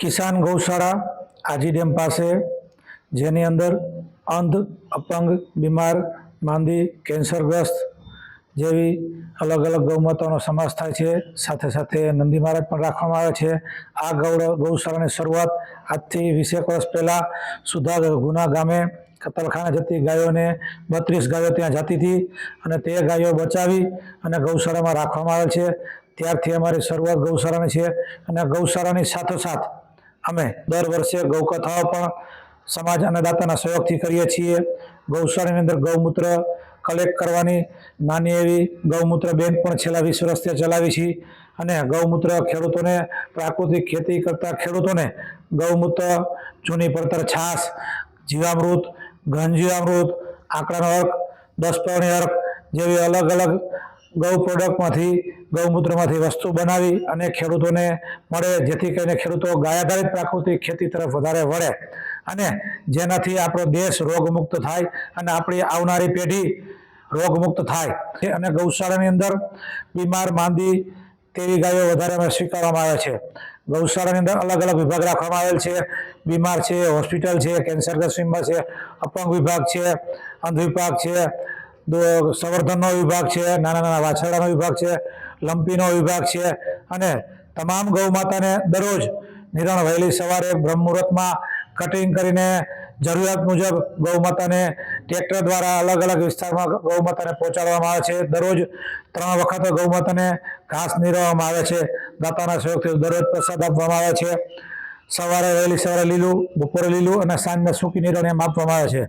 કિસાન ગૌશાળા આજી ડેમ પાસે, જેની અંદર અંધ, અપંગ, બીમાર, માંદી, કેન્સરગ્રસ્ત જેવી અલગ અલગ ગૌમાતાનો સમાવેશ થાય છે. સાથે સાથે નંદી મહારાજ પણ રાખવામાં આવે છે. આ ગૌ ગૌશાળાની શરૂઆત આજથી વીસેક વર્ષ પહેલાં સુધા ગુના ગામે કતલખાને જતી ગાયોને બત્રીસ ગાયો ત્યાં જતી હતી અને તે ગાયો બચાવી અને ગૌશાળામાં રાખવામાં આવે છે. ત્યારથી અમારી શરૂઆત ગૌશાળાની છે અને ગૌશાળાની સાથોસાથ અમે દર વર્ષે ગૌકથાઓ પણ સમાજ અને દાતાના સહયોગથી કરીએ છીએ. ગૌશાળાની અંદર ગૌમૂત્ર કલેક્ટ કરવાની નાની એવી ગૌમૂત્ર બેંક પણ છેલ્લા વીસ વર્ષથી ચલાવી છીએ અને ગૌમૂત્ર ખેડૂતોને પ્રાકૃતિક ખેતી કરતા ખેડૂતોને ગૌમૂત્ર જૂની પડતર છાશ, જીવામૃત, ઘન જીવામૃત, આંકડાનો અર્ક, દસ પૌણી અર્ક જેવી અલગ અલગ ગૌ પ્રોડક્ટમાંથી ગૌમૂત્રમાંથી વસ્તુ બનાવી અને ખેડૂતોને મળે, જેથી કરીને ખેડૂતો ગાય આધારિત પ્રાકૃતિક ખેતી તરફ વધારે વળે. અને જેનાથી આપણો દેશ રોગમુક્ત થાય અને આપણી આવનારી પેઢી રોગમુક્ત થાય. અને ગૌશાળાની અંદર બીમાર, માંદી તેવી ગાયો વધારે અમે સ્વીકારવામાં આવે છે. ગૌશાળાની અંદર અલગ અલગ વિભાગ રાખવામાં આવેલ છે. બીમાર છે, હોસ્પિટલ છે કેન્સરગ્રસ્ત વિભાગ છે, અપંગ વિભાગ છે, અંધ વિભાગ છે સંવર્ધનનો વિભાગ છે, નાના નાના વાછરડાનો વિભાગ છે, લંપીનો વિભાગ છે અને તમામ ગૌ માતાને દરરોજ નિરણ વહેલી સવારે બ્રહ્મુહૂર્તમાં કટિંગ કરીને જરૂરિયાત મુજબ ગૌ માતાને ટ્રેક્ટર દ્વારા અલગ અલગ વિસ્તારમાં ગૌ માતાને પહોંચાડવામાં આવે છે. દરરોજ ત્રણ વખત ગૌ માતાને ઘાસ નિરવામાં આવે છે. દાતાના સહયોગથી દરરોજ પ્રસાદ આપવામાં આવે છે. સવારે વહેલી સવારે લીલું, બપોરે લીલું અને સાંજને સૂકી નીરણ એમ આપવામાં આવે છે.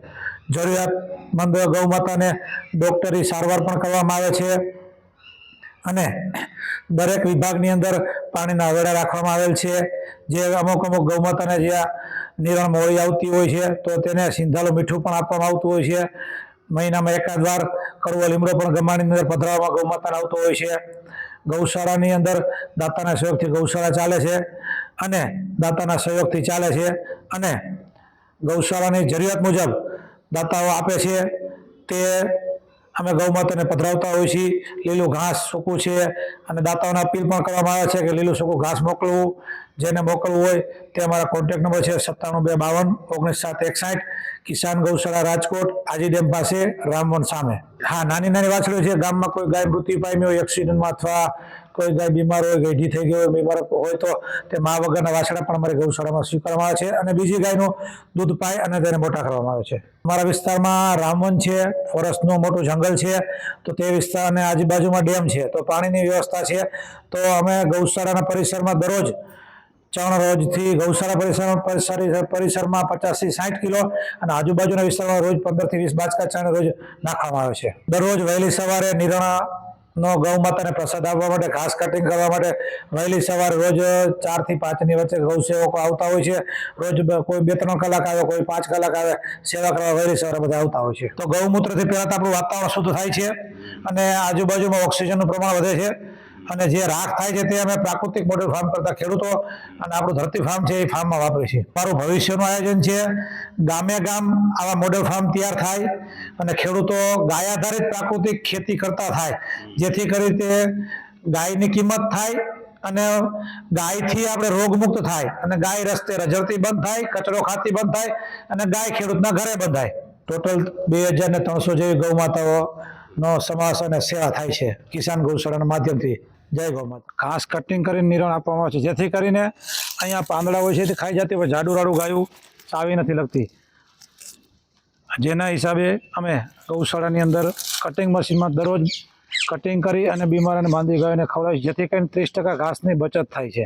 જરૂરિયાતમંદ ગૌ માતાને ડૉક્ટરી સારવાર પણ કરવામાં આવે છે અને દરેક વિભાગની અંદર પાણીના અવેડા રાખવામાં આવેલ છે. જે અમુક અમુક ગૌમાતાને જ્યાં નિરણ મોડી આવતી હોય છે, તો તેને સિંધાલું મીઠું પણ આપવામાં આવતું હોય છે. મહિનામાં એકાદ વાર કડવો લીમડો પણ ગમાણી અંદર પધરાવવામાં ગૌમાતાને આવતો હોય છે. ગૌશાળાની અંદર દાતાના સહયોગથી ગૌશાળા ચાલે છે અને દાતાના સહયોગથી ચાલે છે અને ગૌશાળાની જરૂરિયાત મુજબ દાતાઓ આપે છે. તે અમે ગૌમાતાને પધરાવતા હોઈએ છીએ. લીલું ઘાસ સૂકું છે અને દાતાઓને અપીલ પણ કરવામાં આવે છે કે લીલું સૂકું ઘાસ મોકલવું. જેને મોકલવું હોય તે અમારા કોન્ટેક્ટ નંબર છે સત્તાણું બે બાવન ઓગણીસ સાત એકસાઠ કિસાન ગૌશાળા રાજકોટ આજી ડેમ પાસે રામવન સામે. હા, નાની નાની વાછડીઓ છે, ગામમાં કોઈ ગાય મૃત્યુ પામી હોય, એક્સિડન્ટમાં અથવા કોઈ ગાય બીમાર હોય ગઈઢી થઈ ગઈ હોય, બીમાર હોય તો તે મા વગરના વાછડા પણ અમારી ગૌશાળામાં સ્વીકારવામાં આવે છે અને બીજી ગાયનું દૂધ પાય અને તેને મોટા કરવામાં આવે છે. અમારા વિસ્તારમાં રામવન છે, ફોરેસ્ટનું મોટું જંગલ છે, તો તે વિસ્તાર અને આજુબાજુમાં ડેમ છે, તો પાણીની વ્યવસ્થા છે. તો અમે ગૌશાળાના પરિસરમાં દરરોજ ચણ રોજથી ગૌશાળા પરિસર પરિસર પરિસરમાં પચાસથી સાઠ કિલો અને આજુબાજુના વિસ્તારમાં રોજ પંદરથી વીસ બાચકા ચણ રોજ નાખવામાં આવે છે. દરરોજ વહેલી સવારે નિરણા નો ગૌ માતાને પ્રસાદ આપવા માટે ઘાસ કટિંગ કરવા માટે વહેલી સવારે રોજ ચારથી પાંચની વચ્ચે ગૌ સેવકો આવતા હોય છે. રોજ કોઈ બે ત્રણ કલાક આવે, કોઈ પાંચ કલાક આવે, સેવા કરવા વહેલી સવારે બધા આવતા હોય છે. તો ગૌમૂત્રથી પહેલાં તો આપણું વાતાવરણ શુદ્ધ થાય છે અને આજુબાજુમાં ઓક્સિજનનું પ્રમાણ વધે છે. અને જે રાખ થાય છે તે અમે પ્રાકૃતિક મોડેલ ફાર્મ કરતા ખેડૂતો અને આપણું ધરતી ફાર્મ છે એ ફાર્મમાં વાપરીએ છીએ. મારું ભવિષ્યનું આયોજન છે, ગામે ગામ આવા મોડેલ ફાર્મ તૈયાર થાય અને ખેડૂતો ગાય આધારિત પ્રાકૃતિક ખેતી કરતા થાય. જેથી કરી તે ગાયની કિંમત થાય અને ગાયથી આપણે રોગમુક્ત થાય અને ગાય રસ્તે રજડતી બંધ થાય, કચરો ખાતી બંધ થાય અને ગાય ખેડૂતના ઘરે બંધાય. ટોટલ બે હજાર ને ત્રણસો જેવી ગૌ માતાઓનો સમાસ અને સેવા થાય છે. કિસાન ગૌશાળાના માધ્યમથી. જય ગૌ ઘાસ કટિંગ કરીને નિરણ આપવામાં આવે છે જેથી કરીને અહીંયા પાંદડા હોય છે તે ખાઈ જતી હોય જાડું રાડું ગાયું ચાવી નથી લગતી. જેના હિસાબે અમે ગૌશાળાની અંદર કટિંગ મશીનમાં દરરોજ કટિંગ કરી અને બીમાર અને માંદી ગાયોને ખવડાવી જેથી કરીને ત્રીસ ટકા ઘાસની બચત થાય છે.